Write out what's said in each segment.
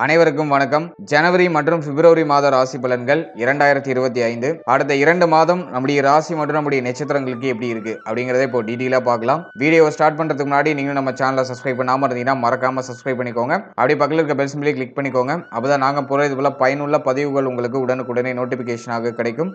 அனைவருக்கும் வணக்கம். ஜனவரி மற்றும் பிப்ரவரி மாத ராசி பலன்கள் இரண்டாயிரத்தி இருபத்தி ஐந்து. அடுத்த இரண்டு மாதம் நம்முடைய ராசி மற்றும் நம்முடைய நட்சத்திரங்களுக்கு எப்படி இருக்கு அப்படிங்கறத இப்போ டீட்டெயிலாக பார்க்கலாம். வீடியோ ஸ்டார்ட் பண்றதுக்கு முன்னாடி நீங்க நம்ம சேனலை சப்ஸ்கிரைப் பண்ணாம இருந்தீங்கன்னா மறக்காம சப்ஸ்கிரைப் பண்ணிக்கோங்க. அப்படி பக்கத்தில் இருக்க பெல் சிம்பிளை கிளிக் பண்ணிக்கோங்க. அப்பதான் நாங்க போகிற இது போல பயனுள்ள பதிவுகள் உங்களுக்கு உடனுக்குடனே நோட்டிபிகேஷனாக கிடைக்கும்.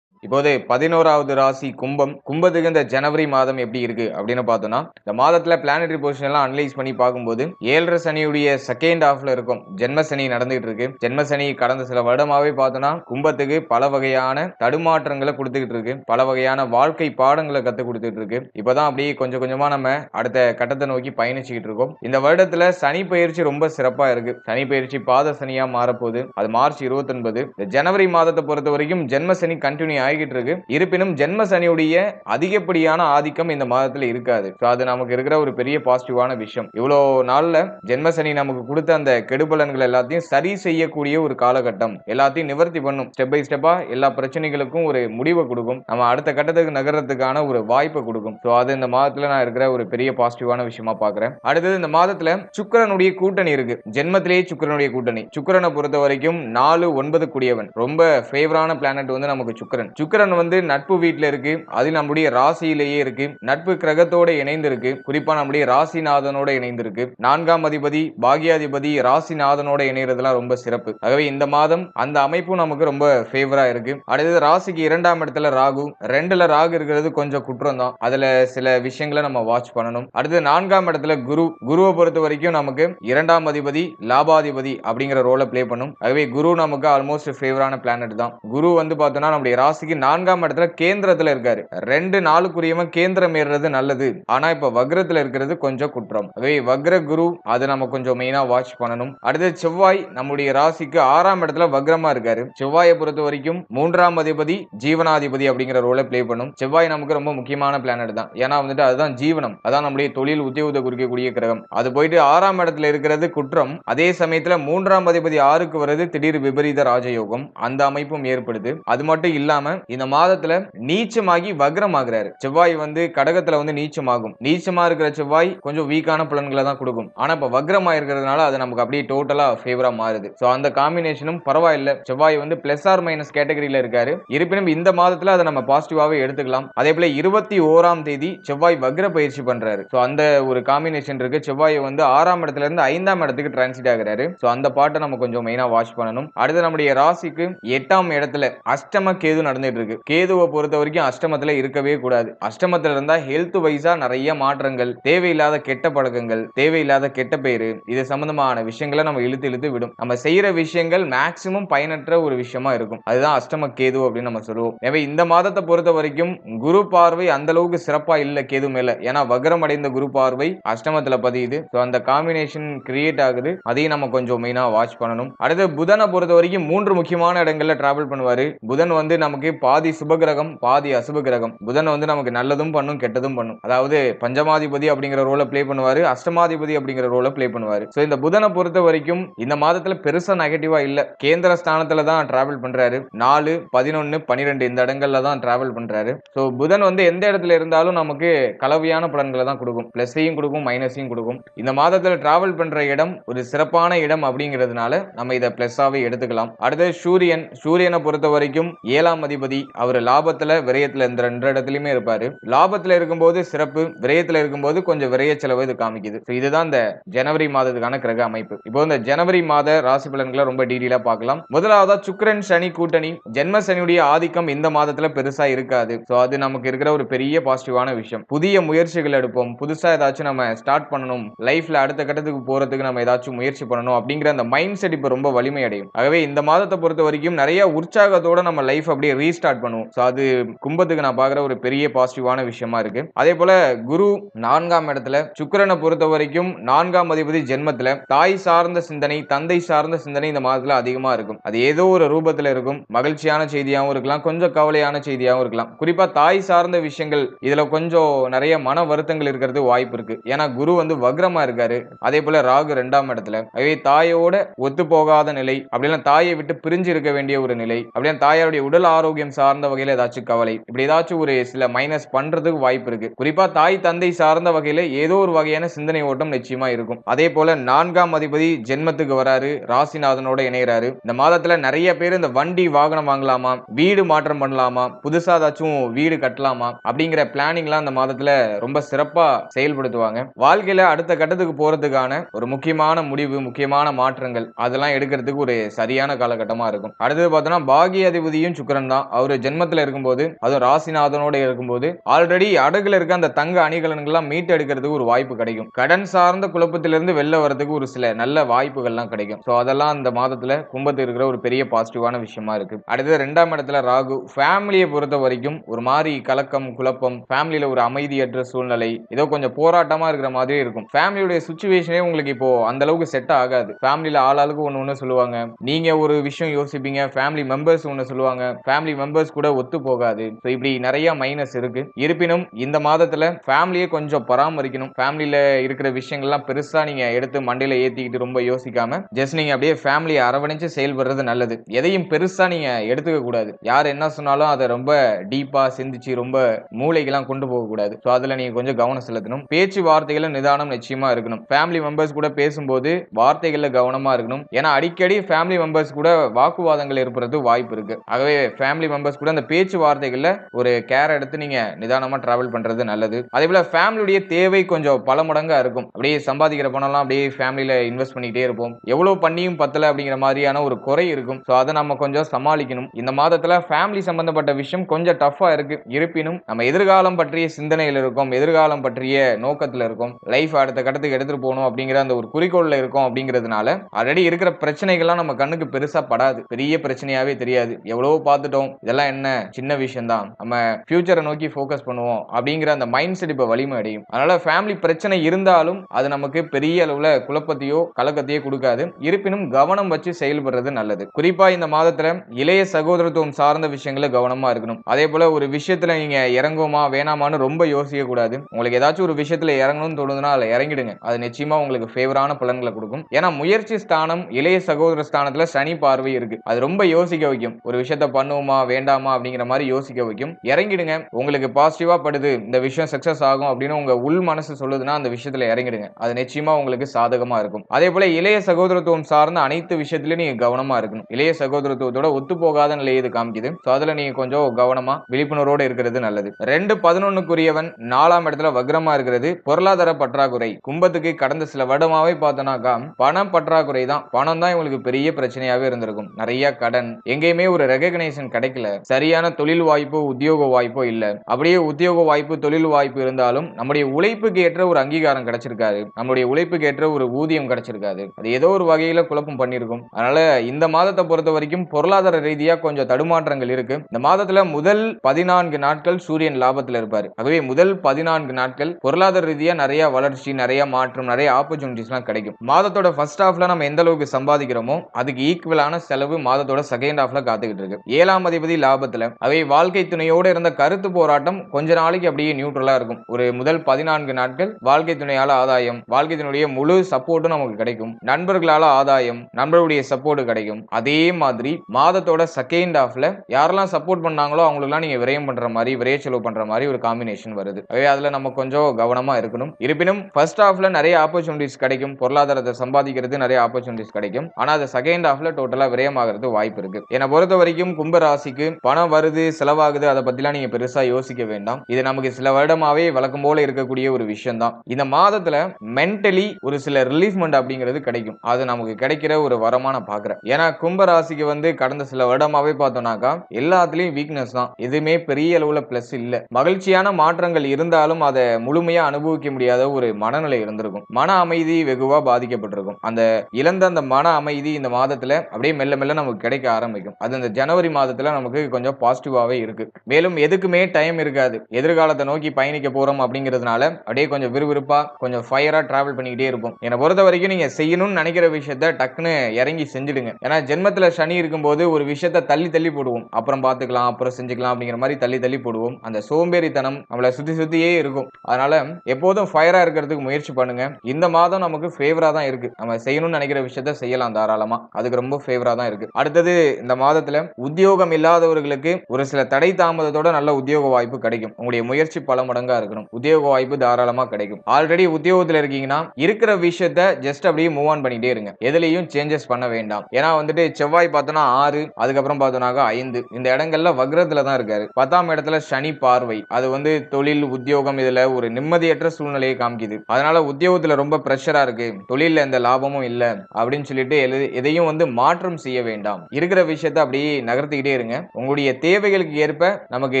இப்போது பதினோராவது ராசி கும்பம் கும்பத்துக்கு இந்த ஜனவரி மாதம் எப்படி இருக்கு அப்படின்னு பார்த்தோம்னா இந்த மாதத்துல பிளானட்டரி பொசிஷன் எல்லாம் அனலைஸ் பண்ணி பார்க்கும்போது ஏழரை சனியுடைய செகண்ட் ஹாஃப்ல இருக்கும். ஜென்ம சனி நடந்துகிட்டு இருக்கு. ஜென்ம சனி கடந்த சில வருடமாவே பார்த்தோம்னா கும்பத்துக்கு பல வகையான தடுமாற்றங்களை கொடுத்துக்கிட்டு இருக்கு. பல வகையான வாழ்க்கை பாடங்களை கத்து கொடுத்துட்டு இருக்கு. இப்பதான் அப்படியே கொஞ்சம் கொஞ்சமா நம்ம அடுத்த கட்டத்தை நோக்கி பயணிச்சுக்கிட்டு இருக்கோம். இந்த வருடத்துல சனி பயிற்சி ரொம்ப சிறப்பா இருக்கு. சனி பயிற்சி பாத சனியா மாறப்போகுது. அது மார்ச் இருபத்தி ஒன்பது இந்த ஜனவரி மாதத்தை பொறுத்த வரைக்கும் ஜென்ம சனி கண்டினியூ ஆகி ஆகிட்டு இருக்கு இருப்பினும் ஜென்ம சனியுடைய அதிகப்படியான ஆதிக்கம் இந்த மாதத்துல இருக்காது. அது நமக்கு இருக்கிற ஒரு பெரிய பாசிட்டிவான விஷயம். இவ்வளோ நாள்ல ஜென்ம சனி நமக்கு கொடுத்த அந்த கெடுபலன்கள் எல்லாத்தையும் சரி செய்யக்கூடிய ஒரு காலகட்டம். எல்லாத்தையும் நிவர்த்தி பண்ணும். ஸ்டெப் பை ஸ்டெப்பா எல்லா பிரச்சனைகளுக்கும் ஒரு முடிவை கொடுக்கும். நம்ம அடுத்த கட்டத்துக்கு நகர்றதுக்கான ஒரு வாய்ப்பை கொடுக்கும். ஸோ அது இந்த மாதத்துல நான் இருக்கிற ஒரு பெரிய பாசிட்டிவான விஷயமா பாக்குறேன். அடுத்தது இந்த மாதத்துல சுக்கிரனுடைய கூட்டணி இருக்கு. ஜென்மத்திலேயே சுக்கரனுடைய கூட்டணி. சுக்கிரனை பொறுத்த வரைக்கும் நாலு ஒன்பது கூடியவன். ரொம்ப ஃபேவரான பிளானட் வந்து நமக்கு சுக்கரன். சுக்கரன் வந்து நட்பு வீட்டில் இருக்கு. அது நம்முடைய ராசியிலேயே இருக்கு. நட்பு கிரகத்தோட இணைந்திருக்கு. குறிப்பாக குறிப்பா நம்முடைய ராசிநாதனோட இணைந்திருக்கு. நான்காம் அதிபதி பாகியாதிபதி ராசிநாதனோட இணைகிறதுலாம் ரொம்ப சிறப்பு. ஆகவே இந்த மாதம் அந்த அமைப்பும் நமக்கு ரொம்ப ஃபேவரா இருக்கு. அடுத்தது ராசிக்கு இரண்டாம் இடத்துல ராகு. ரெண்டுல ராகு இருக்கிறது கொஞ்சம் குற்றம் தான் அதுல சில விஷயங்களை நம்ம வாட்ச் பண்ணணும். அடுத்தது நான்காம் இடத்துல குரு. குருவை பொறுத்த வரைக்கும் நமக்கு இரண்டாம் அதிபதி லாபாதிபதி அப்படிங்கிற ரோலை ப்ளே பண்ணும். ஆகவே குரு நமக்கு ஆல்மோஸ்ட் ஃபேவரான பிளானட் தான். குரு வந்து பார்த்தோம்னா நம்முடைய ராசி ராசிக்கு நான்காம் இடத்துல கேந்திரத்துல இருக்காரு. ரெண்டு நாளுக்குரியவன் கேந்திரம் ஏறுறது நல்லது. ஆனா இப்ப வக்ரத்துல இருக்கிறது கொஞ்சம் குற்றம். ஆகவே வக்ர குரு அதை நம்ம கொஞ்சம் மெயினா வாட்ச் பண்ணணும். அடுத்து செவ்வாய் நம்முடைய ராசிக்கு ஆறாம் இடத்துல வக்ரமா இருக்காரு. செவ்வாயை பொறுத்த வரைக்கும் மூன்றாம் அதிபதி ஜீவனாதிபதி அப்படிங்கிற ரோலை ப்ளே பண்ணும். செவ்வாய் நமக்கு ரொம்ப முக்கியமான பிளானட் தான். ஏன்னா வந்துட்டு அதுதான் ஜீவனம். அதான் நம்முடைய தொழில் உத்தியோகத்தை குறிக்கக்கூடிய கிரகம். அது போயிட்டு ஆறாம் இடத்துல இருக்கிறது குற்றம். அதே சமயத்துல மூன்றாம் அதிபதி ஆறுக்கு வர்றது திடீர் விபரீத ராஜயோகம். அந்த அமைப்பும் ஏற்படுது. அது மட்டும் இல்லாம இந்த மாதத்துல நீச்சமாகி வக்ரமாகிறாரு. செவ்வாய் வந்து கடகத்துல வந்து நீச்சமாகும். நீச்சமா இருக்கிற செவ்வாய் கொஞ்சம் வீக்கான பலன்களை தான் கொடுக்கும். ஆனா இப்ப வக்ரமா இருக்கிறதுனால அது நமக்கு அப்படியே டோட்டலா ஃபேவரா மாறுது. சோ அந்த காம்பினேஷனும் பரவாயில்ல. செவ்வாய் வந்து பிளஸ் ஆர் மைனஸ் கேட்டகரியில இருக்காரு. இருப்பினும் இந்த மாதத்துல அதை நம்ம பாசிட்டிவாவே எடுத்துக்கலாம். அதே போல இருபத்தி ஓராம் தேதி செவ்வாய் வக்ர பயிற்சி பண்றாரு. சோ அந்த ஒரு காம்பினேஷன் இருக்கு. செவ்வாய் வந்து ஆறாம் இடத்துல இருந்து ஐந்தாம் இடத்துக்கு டிரான்சிட் ஆகிறாரு. சோ அந்த பாட்டை நம்ம கொஞ்சம் மெயினா வாட்ச் பண்ணணும். அடுத்து நம்முடைய ராசிக்கு எட்டாம் இடத்துல அஷ்டம கேது நடந்து நடந்துட்டு இருக்கு. கேதுவை பொறுத்த வரைக்கும் அஷ்டமத்துல இருக்கவே கூடாது. அஷ்டமத்துல இருந்தா ஹெல்த் வைஸா நிறைய மாற்றங்கள் தேவையில்லாத கெட்ட பழக்கங்கள் தேவையில்லாத கெட்ட பேரு இது சம்பந்தமான விஷயங்களை நம்ம இழுத்து இழுத்து விடும். நம்ம செய்யற விஷயங்கள் மேக்சிமம் பயனற்ற ஒரு விஷயமா இருக்கும். அதுதான் அஷ்டம கேது அப்படின்னு நம்ம சொல்லுவோம். எனவே இந்த மாதத்தை பொறுத்த வரைக்கும் குரு பார்வை அந்த அளவுக்கு சிறப்பா இல்ல கேது மேல. ஏன்னா வக்ரம் அடைந்த குரு பார்வை அஷ்டமத்துல பதியுது. ஸோ அந்த காம்பினேஷன் கிரியேட் ஆகுது. அதையும் நம்ம கொஞ்சம் மெயினா வாட்ச் பண்ணணும். அடுத்து புதனை பொறுத்த வரைக்கும் மூன்று முக்கியமான இடங்கள்ல டிராவல் பண்ணுவாரு. புதன் வந்து நமக்கு பாதி சுபகிரகம் பாதி அசுப கிரகம் புதன் வந்து நமக்கு நல்லதும் பண்ணும் கெட்டதும் பண்ணும். அதாவது பஞ்சமாதிபதி அப்படிங்கிற ரோலை பிளே பண்ணுவாரு அஷ்டமாதிபதி அப்படிங்கிற ரோலை பிளே பண்ணுவாரு. ஸோ இந்த புதனை பொறுத்த வரைக்கும் இந்த மாதத்துல பெருசா நெகட்டிவா இல்ல. கேந்திர ஸ்தானத்துல தான் டிராவல் பண்றாரு. நாலு பதினொன்னு பனிரெண்டு இந்த இடங்கள்ல தான் டிராவல் பண்றாரு. ஸோ புதன் வந்து எந்த இடத்துல இருந்தாலும் நமக்கு கலவையான பலன்களை தான் கொடுக்கும். பிளஸையும் கொடுக்கும் மைனஸையும் கொடுக்கும். இந்த மாதத்துல டிராவல் பண்ற இடம் ஒரு சிறப்பான இடம் அப்படிங்கிறதுனால நம்ம இதை பிளஸ்ஸாவே எடுத்துக்கலாம். அடுத்து சூரியன். சூரியனை பொறுத்த வரைக்கும் ஏழாம் அதிபதி அவர் லாபத்துல விரயத்துல இந்த ரெண்டு இடத்துலயுமே இருப்பாரு. லாபத்தில் இருக்கும்போது சிறப்பு விரயத்துல இருக்கும்போது கொஞ்சம் விரைய செலவு இது காமிக்குது. ஸோ இதுதான் இந்த ஜனவரி மாதத்துக்கான கிரக அமைப்பு. இப்போ இந்த ஜனவரி மாத ராசி பலன்களை ரொம்ப டீடெயிலாக பார்க்கலாம். முதலாவதா சுக்கரன் சனி கூட்டணி. ஜென்ம சனியுடைய ஆதிக்கம் இந்த மாதத்துல பெருசா இருக்காது. ஸோ அது நமக்கு இருக்கிற ஒரு பெரிய பாசிட்டிவான விஷயம். புதிய முயற்சிகள் எடுப்போம். புதுசா ஏதாச்சும் நம்ம ஸ்டார்ட் பண்ணணும். லைஃப்ல அடுத்த கட்டத்துக்கு போறதுக்கு நம்ம ஏதாச்சும் முயற்சி பண்ணணும் அப்படிங்கிற அந்த மைண்ட் செட் இப்போ ரொம்ப வலிமை அடையும் ஆகவே இந்த மாதத்தை பொறுத்த வரைக்கும் நிறைய உற்சாகத்தோட நம்ம லைஃப் அப்படியே ரீஸ்டார்ட் பண்ணுவோம். ஸோ அது கும்பத்துக்கு நான் பார்க்குற ஒரு பெரிய பாசிட்டிவான விஷயமா இருக்கு. அதே போல குரு நான்காம் இடத்துல சுக்கிரனை பொறுத்த வரைக்கும் நான்காம் அதிபதி ஜென்மத்துல தாய் சார்ந்த சிந்தனை தந்தை சார்ந்த சிந்தனை இந்த மாதத்துல அதிகமா இருக்கும். அது ஏதோ ஒரு ரூபத்துல இருக்கும். மகிழ்ச்சியான செய்தியாகவும் இருக்கலாம். கொஞ்சம் கவலையான செய்தியாகவும் இருக்கலாம். குறிப்பா தாய் சார்ந்த விஷயங்கள் இதுல கொஞ்சம் நிறைய மன வருத்தங்கள் இருக்கிறது வாய்ப்பு இருக்கு. ஏன்னா குரு வந்து வக்ரமா இருக்காரு. அதே போல ராகு ரெண்டாம் இடத்துல அதே தாயோட ஒத்து போகாத நிலை அப்படிலாம் தாயை விட்டு பிரிஞ்சு இருக்க வேண்டிய ஒரு நிலை அப்படின்னா தாயாருடைய உடல் ஆரோக்கியம் ஆரோக்கியம் சார்ந்த வகையில் ஏதாச்சும் கவலை. இப்படி ஏதாச்சும் ஒரு சில மைனஸ் பண்றதுக்கு வாய்ப்பு இருக்கு. குறிப்பா தாய் தந்தை சார்ந்த வகையில ஏதோ ஒரு வகையான சிந்தனை ஓட்டம் நிச்சயமா இருக்கும். அதே போல நான்காம் அதிபதி ஜென்மத்துக்கு வராரு. ராசிநாதனோட இணைகிறாரு இந்த மாதத்துல நிறைய பேர் இந்த வண்டி வாகனம் வாங்கலாமா? வீடு மாற்றம் பண்ணலாமா? புதுசா ஏதாச்சும் வீடு கட்டலாமா? அப்படிங்கிற பிளானிங்லாம் இந்த மாதத்துல ரொம்ப சிறப்பா செயல்படுத்துவாங்க. வாழ்க்கையில அடுத்த கட்டத்துக்கு போறதுக்கான ஒரு முக்கியமான முடிவு முக்கியமான மாற்றங்கள் அதெல்லாம் எடுக்கிறதுக்கு ஒரு சரியான காலகட்டமா இருக்கும். அடுத்தது பார்த்தோம்னா பாகிய அதிபதியும் சுக்கிரன் தான். அவர் ஜென்மத்தில் இருக்கும்போது அதுவும் ராசிநாதனோட இருக்கும்போது ஆல்ரெடி அடகுல இருக்க அந்த தங்க அணிகலன்கள்லாம் மீட்டு எடுக்கிறதுக்கு ஒரு வாய்ப்பு கிடைக்கும். கடன் சார்ந்த குழப்பத்திலிருந்து வெளில வரதுக்கு ஒரு சில நல்ல வாய்ப்புகள்லாம் கிடைக்கும். ஸோ அதெல்லாம் அந்த மாதத்துல கும்பத்துக்கு இருக்கிற ஒரு பெரிய பாசிட்டிவான விஷயமா இருக்கு. அடுத்தது ரெண்டாம் இடத்துல ராகு. ஃபேமிலியை பொறுத்த வரைக்கும் ஒரு மாதிரி கலக்கம் குழப்பம் ஃபேமிலியில ஒரு அமைதியற்ற சூழ்நிலை ஏதோ கொஞ்சம் போராட்டமா இருக்கிற மாதிரி இருக்கும். ஃபேமிலியுடைய சுச்சுவேஷனே உங்களுக்கு இப்போ அந்த அளவுக்கு செட் ஆகாது. ஃபேமிலியில ஆளாளுக்கு ஒன்று ஒன்று சொல்லுவாங்க. நீங்க ஒரு விஷயம் யோசிப்பீங்க ஃபேமிலி மெம்பர்ஸ் ஒன்று சொல்லுவாங்க ஃபேமிலி மெம்பர்ஸ் கூட ஒத்து போகாது. ஸோ இப்படி நிறைய மைனஸ் இருக்கு. இருப்பினும் இந்த மாதத்துல ஃபேமிலியை கொஞ்சம் பராமரிக்கணும். ஃபேமிலியில இருக்கிற விஷயங்கள்லாம் பெருசா நீங்க எடுத்து மண்டையில ஏத்திக்கிட்டு ரொம்ப யோசிக்காம ஜஸ்ட் நீங்க அப்படியே ஃபேமிலியை அரவணைச்சு செயல்படுறது நல்லது. எதையும் பெருசா நீங்க எடுத்துக்க கூடாது. யார் என்ன சொன்னாலும் அதை ரொம்ப டீப்பா சிந்திச்சு ரொம்ப மூளைக்கெல்லாம் கொண்டு போக கூடாது. ஸோ அதுல நீங்க கொஞ்சம் கவனம் செலுத்தணும். பேச்சு வார்த்தைகளும் நிதானம் நிச்சயமா இருக்கணும். ஃபேமிலி மெம்பர்ஸ் கூட பேசும்போது வார்த்தைகள்ல கவனமா இருக்கணும். ஏன்னா அடிக்கடி ஃபேமிலி மெம்பர்ஸ் கூட வாக்குவாதங்கள் ஏற்படுறது வாய்ப்பு இருக்கு. ஆகவே ஃபேமிலி மெம்பர்ஸ் கூட அந்த பேச்சுவார்த்தைகளில் ஒரு கேர் எடுத்து நீங்க நிதானமா டிராவல் பண்றது நல்லது. அதே போல ஃபேமிலியுடைய தேவை கொஞ்சம் பல மடங்காக இருக்கும். அப்படியே சம்பாதிக்கிற பணம்லாம் அப்படியே ஃபேமிலியில இன்வெஸ்ட் பண்ணிக்கிட்டே இருப்போம். எவ்வளவு பண்ணியும் பத்தல அப்படிங்கிற மாதிரியான ஒரு குறை இருக்கும். ஸோ அதை நம்ம கொஞ்சம் சமாளிக்கணும். இந்த மாதத்துல ஃபேமிலி சம்பந்தப்பட்ட விஷயம் கொஞ்சம் டஃபா இருக்கு. இருப்பினும் நம்ம எதிர்காலம் பற்றிய சிந்தனையில் இருக்கோம். எதிர்காலம் பற்றிய நோக்கத்தில் இருக்கோம். லைஃப் அடுத்த கட்டத்துக்கு எடுத்துட்டு போகணும் அப்படிங்கிற அந்த ஒரு குறிக்கோள்ல இருக்கோம் அப்படிங்கிறதுனால ஆல்ரெடி இருக்கிற பிரச்சனைகள்லாம் நம்ம கண்ணுக்கு பெருசா படாது. பெரிய பிரச்சனையாவே தெரியாது. எவ்வளவோ பார்த்துட்டோம். இதெல்லாம் என்ன? சின்ன விஷயம் தான் நம்ம ஃபியூச்சரை நோக்கி ஃபோக்கஸ் பண்ணுவோம் அப்படிங்கிற அந்த மைண்ட் செட் இப்போ வலிமை அடையும் அதனால ஃபேமிலி பிரச்சனை இருந்தாலும் அது நமக்கு பெரிய அளவுல குழப்பத்தையோ கலக்கத்தையோ கொடுக்காது. இருப்பினும் கவனம் வச்சு செயல்படுறது நல்லது. குறிப்பா இந்த மாதத்துல இளைய சகோதரத்துவம் சார்ந்த விஷயங்களை கவனமா இருக்கணும். அதே போல ஒரு விஷயத்துல நீங்க இறங்குமா வேணாமான்னு ரொம்ப யோசிக்க கூடாது உங்களுக்கு ஏதாச்சும் ஒரு விஷயத்துல இறங்கணும்னு தோணுதுன்னா அதுல இறங்கிடுங்க. அது நிச்சயமா உங்களுக்கு ஃபேவரான பலன்களை கொடுக்கும். ஏன்னா முயற்சி ஸ்தானம் இளைய சகோதர ஸ்தானத்துல சனி பார்வை இருக்கு. அது ரொம்ப யோசிக்க வைக்கும். ஒரு விஷயத்த பண்ணுவோமா வேண்டாமா அப்படிங்கிற மாதிரி யோசிக்க வைக்கும். இறங்கிடுங்க. உங்களுக்கு பாசிட்டிவா படுது. இந்த விஷயம் சக்சஸ் ஆகும் அப்படின்னு உங்க உள் மனசு சொல்லுதுன்னா அந்த விஷயத்துல இறங்கிடுங்க. அது நிச்சயமா உங்களுக்கு சாதகமா இருக்கும். அதே போல இளைய சகோதரத்துவம் சார்ந்த அனைத்து விஷயத்திலயும் நீங்க கவனமா இருக்கணும். இளைய சகோதரத்துவத்தோட ஒத்து போகாத நிலையை இது காமிக்குது. ஸோ அதுல நீங்க கொஞ்சம் கவனமா விழிப்புணர்வோடு இருக்கிறது நல்லது. ரெண்டு பதினொன்னுக்குரியவன் நாலாம் இடத்துல வக்ரமா இருக்கிறது. பொருளாதார பற்றாக்குறை. கும்பத்துக்கு கடந்த சில வருடமாவே பார்த்தோம்னாக்கா பணம் பற்றாக்குறை தான் பணம் தான் இவங்களுக்கு பெரிய பிரச்சனையாவே இருந்திருக்கும். நிறைய கடன். எங்கேயுமே ஒரு ரெகக்னைசேஷன் கிடைக்கல சரியான தொழில் வாய்ப்போ உத்தியோக வாய்ப்போ இல்ல. அப்படியே உத்தியோக வாய்ப்பு தொழில் வாய்ப்பு இருந்தாலும் நம்முடைய உழைப்புக்கு ஏற்ற ஒரு அங்கீகாரம் கிடைச்சிருக்காது. நம்முடைய உழைப்புக்கு ஏற்ற ஒரு ஊதியம் கிடைச்சிருக்காது. அது ஏதோ ஒரு வகையில குழப்பம் பண்ணியிருக்கும். அதனால இந்த மாதத்தை பொறுத்த வரைக்கும் பொருளாதார ரீதியா கொஞ்சம் தடுமாற்றங்கள் இருக்கு. இந்த மாதத்துல முதல் பதினான்கு நாட்கள் சூரியன் லாபத்துல இருப்பாரு. ஆகவே முதல் பதினான்கு நாட்கள் பொருளாதார ரீதியா நிறைய வளர்ச்சி நிறைய மாற்றம் நிறைய ஆப்பர்ச்சுனிட்டிஸ்லாம் கிடைக்கும். மாதத்தோட ஃபர்ஸ்ட் ஹாஃப்ல நம்ம எந்த அளவுக்கு சம்பாதிக்கிறோமோ அதுக்கு ஈக்குவலான செலவு மாதத்தோட செகண்ட் ஹாஃப்ல காத்துக்கிட்டு இருக்கு. ஏழாம் அதிபதி லாபத்துல. அவை வாழ்க்கை துணையோட இருந்த கருத்து போராட்டம் கொஞ்ச நாளைக்கு அப்படியே நியூட்ரலா இருக்கும். ஒரு முதல் பதினான்கு நாட்கள் வாழ்க்கை துணையால ஆதாயம். வாழ்க்கை துணையுடைய முழு சப்போர்ட்டும் நமக்கு கிடைக்கும். நண்பர்களால ஆதாயம். நண்பர்களுடைய சப்போர்ட் கிடைக்கும். அதே மாதிரி மாதத்தோட செகண்ட் ஹாஃப்ல யாரெல்லாம் சப்போர்ட் பண்ணாங்களோ அவங்களுக்குலாம் நீங்க விரயம் பண்ற மாதிரி விரைய செலவு பண்ற மாதிரி ஒரு காம்பினேஷன் வருது. அவே அதுல நம்ம கொஞ்சம் கவனமா இருக்கணும். இருப்பினும் ஃபர்ஸ்ட் ஹாஃப்ல நிறைய ஆப்பர்ச்சுனிட்டிஸ் கிடைக்கும். பொருளாதாரத்தை சம்பாதிக்கிறது நிறைய ஆப்பர்ச்சுனிட்டிஸ் கிடைக்கும். ஆனா அது செகண்ட் ஹாஃப்ல டோட்டலா விரயமாகிறது வாய்ப்பு இருக்கு. என்னை பொறுத்த வரைக்கும் கும்ப ராசிக்கு பணம் வருது செலவாகுது அதை பத்திலாம் நீங்க பெருசா யோசிக்க வேண்டாம். இது நமக்கு சில வருடமாவே வழக்கம் போல இருக்கக்கூடிய ஒரு விஷயம் தான் இந்த மாதத்துல மென்டலி ஒரு சில ரிலீஃப்மெண்ட் அப்படிங்கிறது கிடைக்கும். அது நமக்கு கிடைக்கிற ஒரு வரமான பாக்குறேன். ஏன்னா கும்ப ராசிக்கு வந்து கடந்த சில வருடமாவே பார்த்தோம்னாக்கா எல்லாத்துலயும் வீக்னஸ் தான். எதுவுமே பெரிய அளவுல பிளஸ் இல்ல. மகிழ்ச்சியான மாற்றங்கள் இருந்தாலும் அதை முழுமையா அனுபவிக்க முடியாத ஒரு மனநிலை இருந்திருக்கும். மன அமைதி வெகுவா பாதிக்கப்பட்டிருக்கும். அந்த இழந்த அந்த மன அமைதி இந்த மாதத்துல அப்படியே மெல்ல மெல்ல நமக்கு கிடைக்க ஆரம்பிக்கும். அது அந்த ஜனவரி மாதத்துல நமக்கு கொஞ்சம் பாசிட்டிவாகவே இருக்குது மேலும் எதுக்குமே டைம் இருக்காது. எதிர்காலத்தை நோக்கி பயணிக்க போகிறோம் அப்படிங்கிறதுனால அப்படியே கொஞ்சம் விறுவிறுப்பாக கொஞ்சம் ஃபயராக ட்ராவல் பண்ணிக்கிட்டே இருப்போம். என்னை பொறுத்த வரைக்கும் நீங்கள் செய்யணும்னு நினைக்கிற விஷயத்த டக்குன்னு இறங்கி செஞ்சுடுங்க. ஏன்னா ஜென்மத்தில் சனி இருக்கும்போது ஒரு விஷயத்த தள்ளி தள்ளி போடுவோம். அப்புறம் பார்த்துக்கலாம் அப்புறம் செஞ்சுக்கலாம் அப்படிங்கிற மாதிரி தள்ளி தள்ளி போடுவோம். அந்த சோம்பேறித்தனம் நம்மளை சுற்றி சுத்தியே இருக்கும். அதனால எப்போதும் ஃபயராக இருக்கிறதுக்கு முயற்சி பண்ணுங்க. இந்த மாதம் நமக்கு ஃபேவராக தான் இருக்குது நம்ம செய்யணும்னு நினைக்கிற விஷயத்த செய்யலாம் தாராளமாக அதுக்கு ரொம்ப ஃபேவராக தான் இருக்குது அடுத்தது இந்த மாதத்தில் உத்தியோகம் இல்லை இல்லாதவர்களுக்கு ஒரு சில தடை தாமதத்தோட நல்ல உத்தியோக வாய்ப்பு கிடைக்கும். உங்களுடைய முயற்சி பல மடங்கா இருக்கணும். உத்தியோக வாய்ப்பு தாராளமா கிடைக்கும். ஆல்ரெடி உத்தியோகத்துல இருக்கீங்கன்னா இருக்கிற விஷயத்த ஜஸ்ட் அப்படியே மூவ் ஆன் பண்ணிட்டே இருங்க. எதுலயும் சேஞ்சஸ் பண்ண வேண்டாம். ஏன்னா வந்துட்டு செவ்வாய் பார்த்தோம்னா ஆறு அதுக்கப்புறம் பார்த்தோம்னாக்கா ஐந்து. இந்த இடங்கள்ல வக்ரத்துல தான் இருக்காரு. பத்தாம் இடத்துல சனி பார்வை. அது வந்து தொழில் உத்தியோகம் இதுல ஒரு நிம்மதியற்ற சூழ்நிலையை காமிக்குது. அதனால உத்தியோகத்துல ரொம்ப ப்ரெஷரா இருக்கு. தொழில்ல எந்த லாபமும் இல்லை. அப்படின்னு சொல்லிட்டு எது- எதையும் வந்து மாற்றம் செய்ய வேண்டாம். இருக்கிற விஷயத்த அப்படியே நகர்த்திக்கிட்டே இருங்க. உங்களுடைய தேவைகளுக்கு ஏற்ப நமக்கு